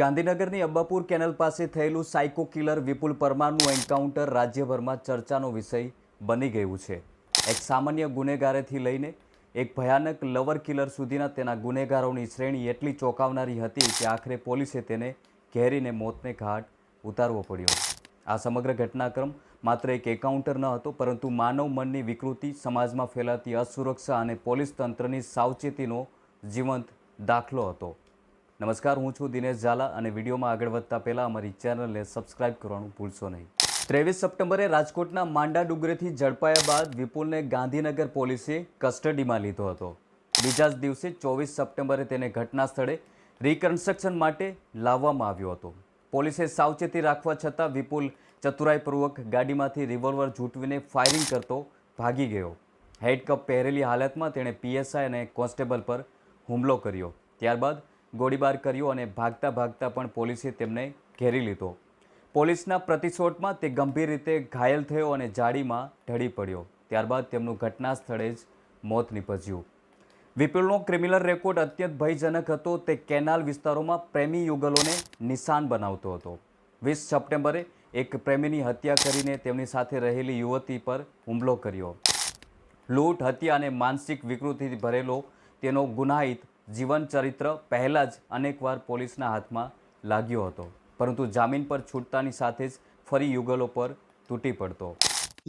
ગાંધીનગરની અંબાપુર કેનલ પાસે થયેલું સાયકો કિલર વિપુલ પરમારનું એન્કાઉન્ટર રાજ્યભરમાં ચર્ચાનો વિષય બની ગયું છે. એક સામાન્ય ગુનેગારેથી લઈને એક ભયાનક લવર કિલર સુધીના તેના ગુનેગારોની શ્રેણી એટલી ચોંકાવનારી હતી કે આખરે પોલીસે તેને ઘેરીને મોતને ઘાટ ઉતારવો પડ્યો. આ સમગ્ર ઘટનાક્રમ માત્ર એક એન્કાઉન્ટર ન હતો, પરંતુ માનવ મનની વિકૃતિ, સમાજમાં ફેલાતી અસુરક્ષા અને પોલીસ તંત્રની સાવચેતીનો જીવંત દાખલો હતો. નમસ્કાર, હું છું દિનેશ ઝાલા અને વિડીયોમાં આગળ વધતા પહેલાં અમારી ચેનલને સબસ્ક્રાઇબ કરવાનું ભૂલશો નહીં. ત્રેવીસ સપ્ટેમ્બરે રાજકોટના માંડા ડુંગરેથી ઝડપાયા બાદ વિપુલને ગાંધીનગર પોલીસે કસ્ટડીમાં લીધો હતો. બીજા જ દિવસે ચોવીસ સપ્ટેમ્બરે તેને ઘટના સ્થળે રિકન્સ્ટ્રક્શન માટે લાવવામાં આવ્યો હતો. પોલીસે સાવચેતી રાખવા છતાં વિપુલ ચતુરાઈપૂર્વક ગાડીમાંથી રિવોલ્વર ઝૂંટવીને ફાયરિંગ કરતો ભાગી ગયો. હેડકપ પહેરેલી હાલતમાં તેણે પીએસઆઈ અને કોન્સ્ટેબલ પર હુમલો કર્યો. ત્યારબાદ ગોળીબાર કર્યો અને ભાગતા ભાગતા પણ પોલીસે તેમને ઘેરી લીધો. પોલીસના પ્રતિશોટમાં તે ગંભીર રીતે ઘાયલ થયો અને જાડીમાં ઢળી પડ્યો. ત્યારબાદ તેમનું ઘટના સ્થળે જ મોત નીપજ્યું. વિપુલનો ક્રિમિનલ રેકોર્ડ અત્યંત ભયજનક હતો. તે કેનાલ વિસ્તારોમાં પ્રેમી યુગલોને નિશાન બનાવતો હતો. વીસ સપ્ટેમ્બરે એક પ્રેમીની હત્યા કરીને તેમની સાથે રહેલી યુવતી પર હુમલો કર્યો. લૂંટ, હત્યા અને માનસિક વિકૃતિથી ભરેલો તેનો ગુનાહિત જીવન ચરિત્ર પહેલાં જ અનેકવાર પોલીસના હાથમાં લાગ્યો હતો. પરંતુ જામીન પર છૂટતાની સાથે જ ફરી યુગલો પર તૂટી પડતો.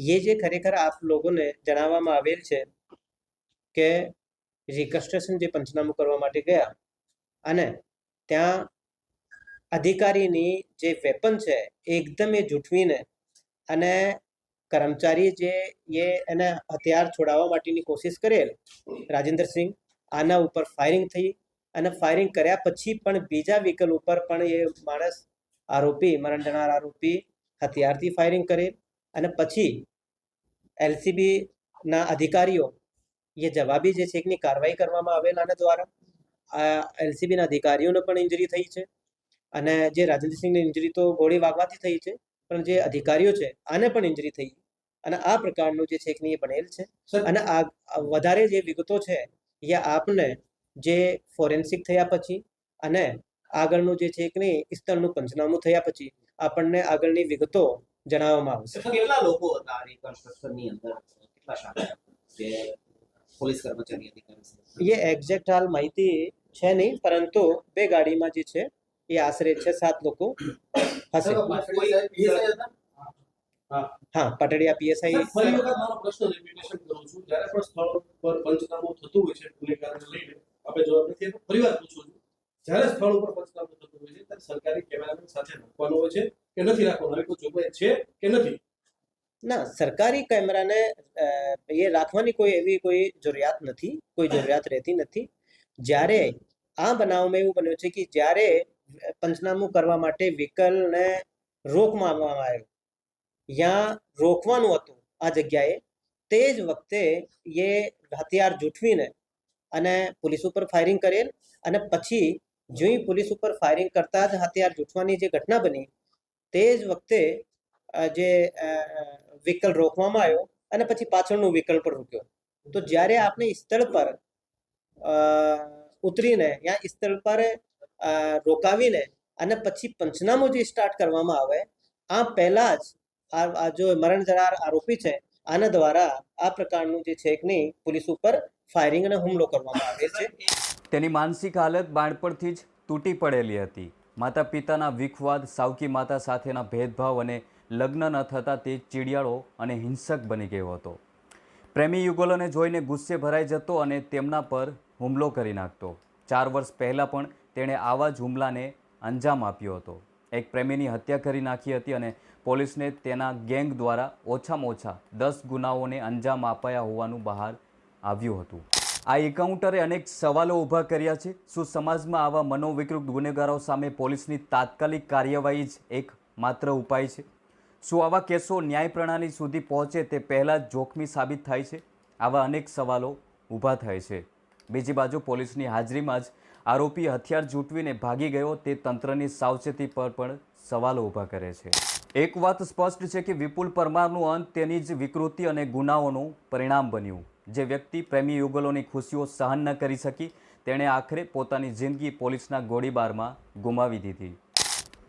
એ જે ખરેખર આપ લોકોને જણાવવામાં આવેલ છે કે રિકન્સ્ટ્રક્શન જે પંચનામું કરવા માટે ગયા અને ત્યાં અધિકારીની જે વેપન છે એકદમ એ જૂઠવીને અને કર્મચારી જે એ એને હથિયાર છોડાવવા માટેની કોશિશ કરેલ રાજેન્દ્રસિંહ આના ઉપર ફાયરિંગ થઈ અને ફાયરિંગ કર્યા પછી પણ બીજા વ્હીકલ ઉપર પણ એ માણસ આરોપી મરણ જનાર આરોપી હથિયારથી ફાયરિંગ કરે અને પછી એલસીબીના અધિકારીઓ એ જવાબી જે છે એકની કાર્યવાહી કરવામાં આવેલ આના દ્વારા. એલસીબીના અધિકારીઓને પણ ઇન્જરી થઈ છે અને જે રાજેન્દ્રસિંહની ઇન્જરી તો ગોળી વાગવાથી થઈ છે પણ જે અધિકારીઓ છે આને પણ ઇન્જરી થઈ. અને આ પ્રકારનું જે છે એ બનેલ છે. અને આ વધારે જે વિગતો છે એ આપને જે ફોરેન્સિક થયા પછી અને આગળનું જે છે એકની સ્થળનું પંચનામું થયા પછી આપણને આગળની વિગતો જણાવવામાં આવશે. કેટલા લોકો હતા રિકન્સ્ટ્રક્શનની અંદર? કેટલા શાખા? જે પોલીસ કર્મચારી અધિકારી એ એક્ઝેક્ટ હાલ માહિતી છે નહીં પરંતુ બે ગાડીમાં જે છે એ આશરે છે સાત લોકો હશે. હા. પટડિયા પીએસઆઈ ફરી વખત મારો પ્રશ્ન રિપીટેશન કરું છું. જ્યારે પણ સ્થળ પર પંચનામું થતું હોય છે ગુનેગારને લઈને આપણે જવાબ નથી. ફરી વાર પૂછું છું જ્યારે સ્થળ ઉપર પંચનામું થતું હોય છે ત્યારે સરકારી કેમેરામેન સાથે રાખવાનો હોય છે કે નથી રાખવાનો? કોઈ જોગવાઈ છે કે નથી? ના સરકારી કેમેરાને એ રાખવાની કોઈ એવી કોઈ જરૂરિયાત નથી કોઈ જરૂરિયાત રહેતી નથી. જ્યારે આ બનાવમાં એવું બન્યું છે કે જ્યારે પંચનામું કરવા માટે વ્હીકલને રોકવામાં આવ્યો યા રોકવાનું હતું આ જગ્યાએ, તે જ વખતે એ હથિયાર જૂઠવીને અને પોલીસ ઉપર ફાયરિંગ કરેલ અને પછી જોઈ પોલીસ ઉપર ફાયરિંગ કરતા જ હથિયાર જૂઠવાની જે ઘટના બની, તે જ વખતે જે વ્હીકલ રોકવામાં આવ્યો અને પછી પાછળનું વ્હીકલ પર રોક્યો. તો જ્યારે આપણે સ્થળ પર ઉતરીને યા સ્થળ પર રોકાવીને અને પછી પંચનામું જે સ્ટાર્ટ કરવામાં આવે, આ પહેલાં જ આ જો મરણ જનાર આરોપી છે, આના દ્વારા આ પ્રકારનું જે છે એકની પોલીસ ઉપર ફાયરિંગ અને હુમલો કરવામાં આવે છે. તેની માનસિક હાલત બાળપણથી જ તૂટી પડેલી હતી. માતા પિતાના વિખવાદ, સાવકી માતા સાથેના ભેદભાવ અને લગ્ન ન થતાં તે ચીડિયાળો અને હિંસક બની ગયો હતો. પ્રેમી યુગલોને જોઈને ગુસ્સે ભરાઈ જતો અને તેમના પર હુમલો કરી નાખતો. ચાર વર્ષ પહેલાં પણ તેણે આવા જ હુમલાને અંજામ આપ્યો હતો. એક પ્રેમીની હત્યા કરી નાખી હતી અને પોલીસને તેના ગેંગ દ્વારા ઓછામાં ઓછા દસ ગુનાઓને અંજામ અપાયા હોવાનું બહાર આવ્યું હતું. આ એન્કાઉન્ટરે અનેક સવાલો ઊભા કર્યા છે. શું સમાજમાં આવા મનોવિકૃત ગુનેગારો સામે પોલીસની તાત્કાલિક કાર્યવાહી જ એક માત્ર ઉપાય છે? શું આવા કેસો ન્યાય પ્રણાલી સુધી પહોંચે તે પહેલાં જ જોખમી સાબિત થાય છે? આવા અનેક સવાલો ઊભા થાય છે. બીજી બાજુ પોલીસની હાજરીમાં જ આરોપી હથિયાર જૂટવીને ભાગી ગયો. તે તંત્રની સાવચેતી પર પણ સવાલો ઊભા કરે છે. એક વાત સ્પષ્ટ છે કે વિપુલ પરમારનું અંત તેની જ વિકૃતિ અને ગુનાઓનું પરિણામ બન્યું. જે વ્યક્તિ પ્રેમી યુગલોની ખુશીઓ સહન ન કરી શકી, તેણે આખરે પોતાની જિંદગી પોલીસના ગોળીબારમાં ગુમાવી દીધી.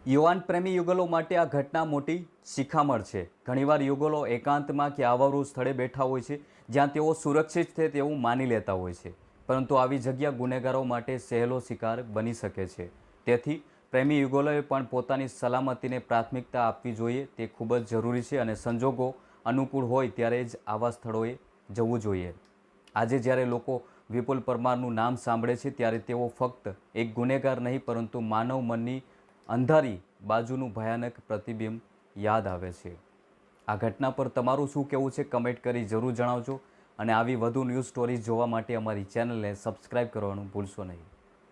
યુવાન પ્રેમી યુગલો માટે આ ઘટના મોટી શિખામણ છે. ઘણીવાર યુગલો એકાંતમાં કે આવારું સ્થળે બેઠા હોય છે, જ્યાં તેઓ સુરક્ષિત છે તેવું માની લેતા હોય છે. પરંતુ આવી જગ્યા ગુનેગારો માટે સહેલો શિકાર બની શકે છે. તેથી પ્રેમી યુગલોએ પણ પોતાની સલામતીને પ્રાથમિકતા આપવી જોઈએ, તે ખૂબ જ જરૂરી છે અને સંજોગો અનુકૂળ હોય ત્યારે જ આવા સ્થળોએ જવું જોઈએ. આજે જ્યારે લોકો વિપુલ પરમારનું નામ સાંભળે છે, ત્યારે તેઓ ફક્ત એક ગુનેગાર નહીં, પરંતુ માનવ મનની અંધારી બાજુનું ભયાનક પ્રતિબિંબ યાદ આવે છે. આ ઘટના પર તમારું શું કહેવું છે? કમેન્ટ કરી જરૂર જણાવજો. અને આવી વધુ ન્યૂઝ સ્ટોરીઝ જોવા માટે અમારી ચેનલને સબસ્ક્રાઈબ કરવાનું ભૂલશો નહીં.